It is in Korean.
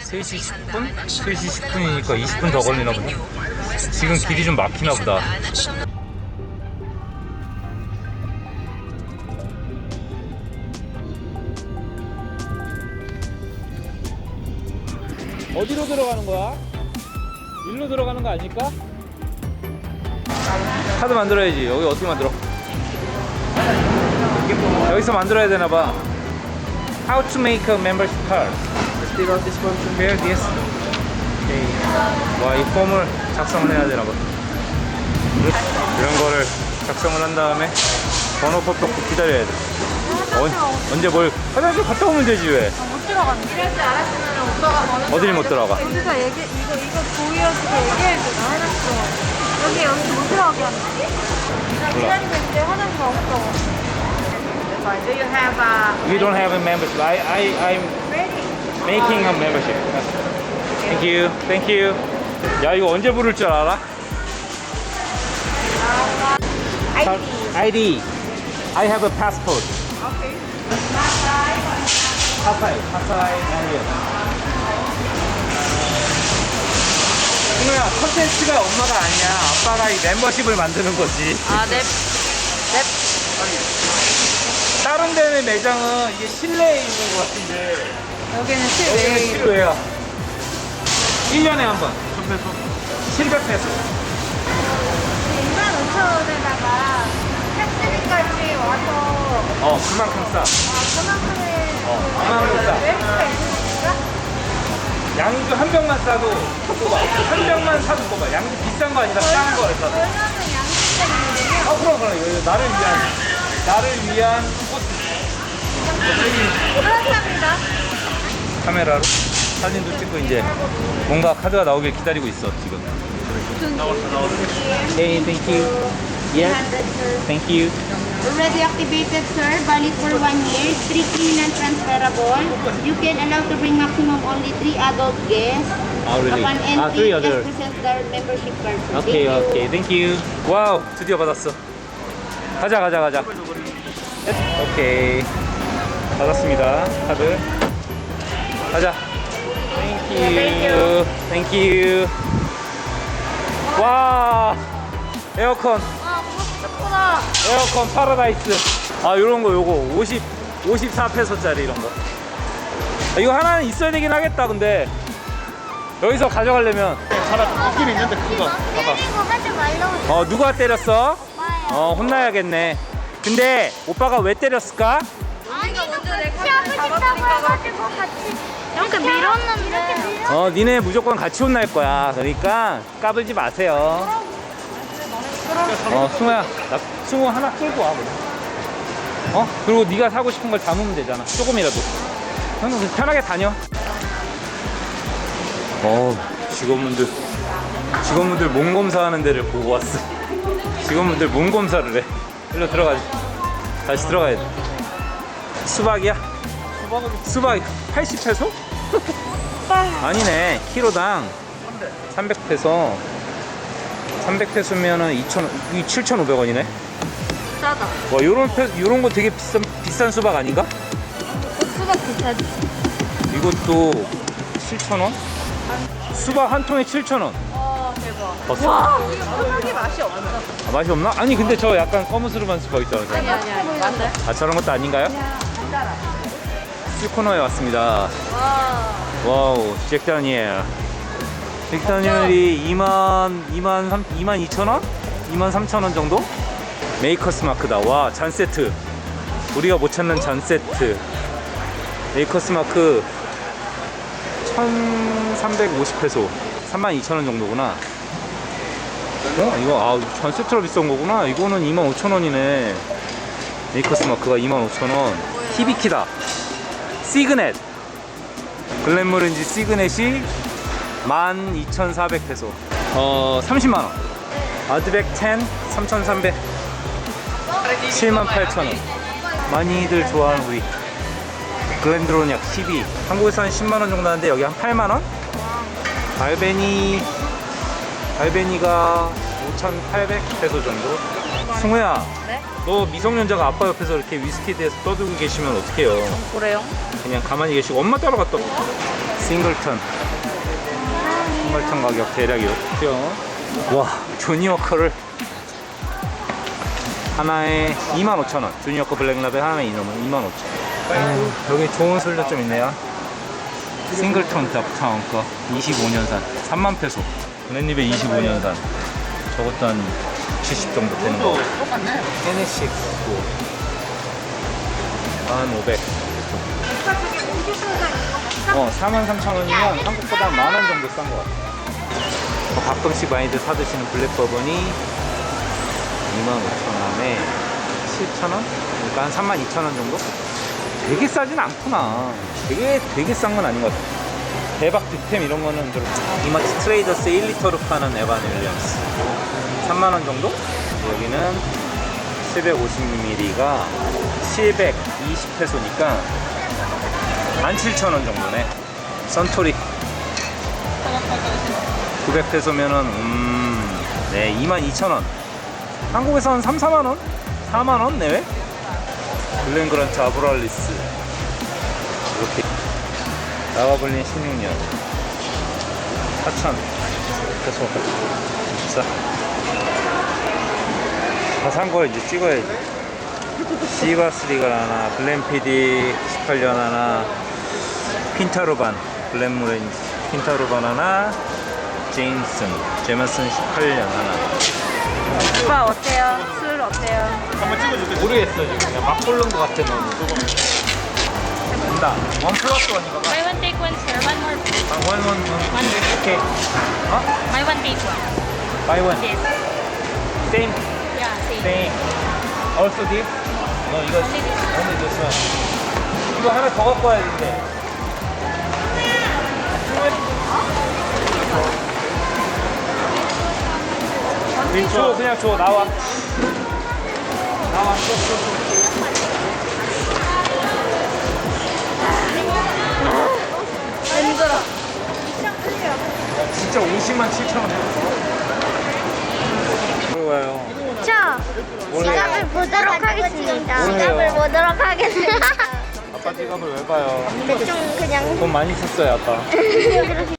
3시 10분? 3시 10분이니까 20분 더 걸리나 보네. 지금 길이 좀 막히나 보다. 어디로 들어가는 거야? 일로 들어가는 거 아닐까? 카드 만들어야지. 여기 어떻게 만들어? 여기서 만들어야 되나 봐. How to make a membership card? Still on this one too. Where this? 오케이. 와, 이 폼을 작성을 해야 되나 봐. 이런 거를 작성을 한 다음에 번호표 뽑고 기다려야 돼. 언, 언제 뭘 화장실 갔다 오면 되지 왜? 못 들어갔는데. 이럴 줄 알았으면 오빠가 번호 어딜 못 들어가? 여기서 얘기 이거 이거 보여주고 얘기해줘. 해놨어. 여기 여기 못 들어가게 하는데. 나 기다리고 있는데 화장실 없어. Do you have a We don't have a membership. I, I, I'm ready? making a membership. Thank you. Thank you. 야, 이거 언제 부를 줄 알아? ID. ID. I have a passport. Okay. 파사이, 파사이 아니요. 승우야, 컨텐츠가 엄마가 아니야. 아빠가 이 멤버십을 만드는 거지. 아, 넵. 넵. 데는 매장은 이게 실내에 있는 것 같은데 여기는 여기는 실외. 실외야. 1년에 한 번. 700페소. 2만 5천 원에다가 택시비까지 와서 어, 그만큼 싸. 아, 그만큼의 어, 그만큼 싸. 렌트가 있으니까 양주 한 병만 싸도 뽑아. 한 병만 사도 뽑아. 양주 비싼 거 아니라 싼 거를 사도. 왜냐면 양식 때문이거든요. 어, 그럼, 그럼. 이거 나를 위한, 나를 위한 코 스. 그렇답니다. 카메라로 사진도 찍고 이제 뭔가 카드가 나오길 기다리고 있어 지금. Hey, thank you. Yes, thank you. Already activated, sir. Valid for one year. Strictly non-transferable. You can allow to bring maximum only three adult guests. Oh, really? Upon entry, Ah, three other. just present their membership card. sir. Thank you. 오케이, thank you. 와우, 드디어 받았어. 가자, 가자, 가자. 오케이, 받았습니다. 카드. 가자. Thank you. Thank you. 와, 에어컨. 아, 무섭구나. 에어컨 파라다이스. 아, 요런 거 요거 50 54페소짜리 이런 거. 아, 이거 하나는 있어야 되긴 하겠다. 근데 여기서 가져가려면 하나 있긴 있는데 그거 봐봐. 때리고 하지 말라고. 어 누가 때렸어? 오빠야. 어 혼나야겠네. 근데 오빠가 왜 때렸을까? 카드 잡았다고 해가지고 같이 이렇게 밀었는데. 이렇게 밀었 어 니네 무조건 같이 혼날 거야. 그러니까 까불지 마세요. 어 승우야, 나 승우 하나 끌고 와. 그래. 어? 그리고 네가 사고 싶은 걸 담으면 되잖아. 조금이라도. 그냥 편하게 다녀. 어 직원분들 직원분들 몸 검사하는 데를 보고 왔어. 직원분들 몸 검사를 해. 일로 들어가자. 다시 들어가야 돼. 수박이야? 수박 80페소? 아니네. 키로당 300페소. 300페소면은 2,000, 7,500원이네. 싸다. 와, 요런 페, 요런 거 되게 비싼 비싼 수박 아닌가? 수박 비싸지. 이것도 7,000원? 수박 한 통에 7,000원. 어, 대박. 봤어? 와, 수박이 맛이 없어. 아, 맛이 없나? 아니 근데 저 약간 검은스름한 수박 있잖아요. 아니, 아니, 아니. 맞아요? 아 저런 것도 아닌가요? 술 코너에 왔습니다. 와. 와우, 잭 다니엘. 잭 다니엘이 2만 2만 3 2만 2천 원? 2만 3천 원 정도? 메이커스 마크다. 와, 잔 세트. 우리가 못 찾는 잔 세트. 메이커스 마크 1,350페소. 3만 2천 원 정도구나. 어? 이거 아, 잔 세트로 비싼 거구나. 이거는 2만 5천 원이네. 메이커스 마크가 2만 5천 원. 히비키다. 시그넷. 글램모렌지 시그넷이 12,400페소. 어, 30만원. 아드백 10, 3,300. 78,000원. 많이들 좋아하는 우리 글렌드로닉 12. 한국에서 한 10만원 정도 하는데 여기 한 8만원? 발베니, 발베니가 5,800페소 정도. 승우야, 네? 너 미성년자가 아빠 옆에서 이렇게 위스키에 대해서 떠들고 계시면 어떡해요? 그래요? 그냥 가만히 계시고 엄마 따라갔다 싱글턴. 싱글턴 가격 대략 이렇죠 와 조니 워커를 하나에 25,000원. 조니 워커 블랙라벨 하나에 이놈은 25,000원. 여기 좋은 술도 좀 있네요. 싱글턴 답타운 거 25년산 3만 페소. 맨입에 25년산 저것도 한 70 정도 되는 거 똑같네. 헤네시 있고 한 500. 오빠 저기 공기 상자 이거 어, 43,000원이면 한국보다 만원 정도 싼 것 같아. 어, 가끔씩 많이들 사드시는 블랙 버번이 25,000원에 7,000원? 그러니까 한 32,000원 정도? 되게 싸진 않구나. 되게, 되게 싼 건 아닌 것 같아. 대박 득템 이런 거는 좀. 이마트 트레이더스 1리터로 파는 에반 윌리엄스. 3만원 정도? 여기는 750ml가 720페소니까 17,000원 정도네. 선토리 900페소면은 음, 네, 22,000원. 한국에서 한 3, 4만 원? 4만 원 내외? 글렌그란트 아브랄리스. 이렇게 나가블린 16년 4,000 페소. 자. 다산 거 이제 찍어야지. 시바스리가 하나, 블렌피디 18년 하나, 핀타로반, 블렌무렌 핀타로반 하나, 제임슨, 제마슨 18년 하나. 오빠 어때요? 술 어때요? 한번 찍어줄게. 모르겠어 지금 그냥 막 고른 거 같아 너무. 된다. 원 플러스 원이가 봐. Buy one take one, sir. One more. 아, 원, 원, 원. 오케이. 어? Buy one take one. 바이 원. This. 세임, Yeah, same. 세임. Also this? 너 이거 Only this. 오늘 줬으면 이거 하나 더 갖고 와야 되는데. 줘 그냥 줘 나와 나와 줘, 줘, 줘. 3만 7천 원 해볼까요? 자, 지갑을 보도록 하겠습니다. 지갑을 보도록 하겠습니다. 아빠 지갑을 왜 봐요? 대충 그냥 돈 많이 썼어요 아빠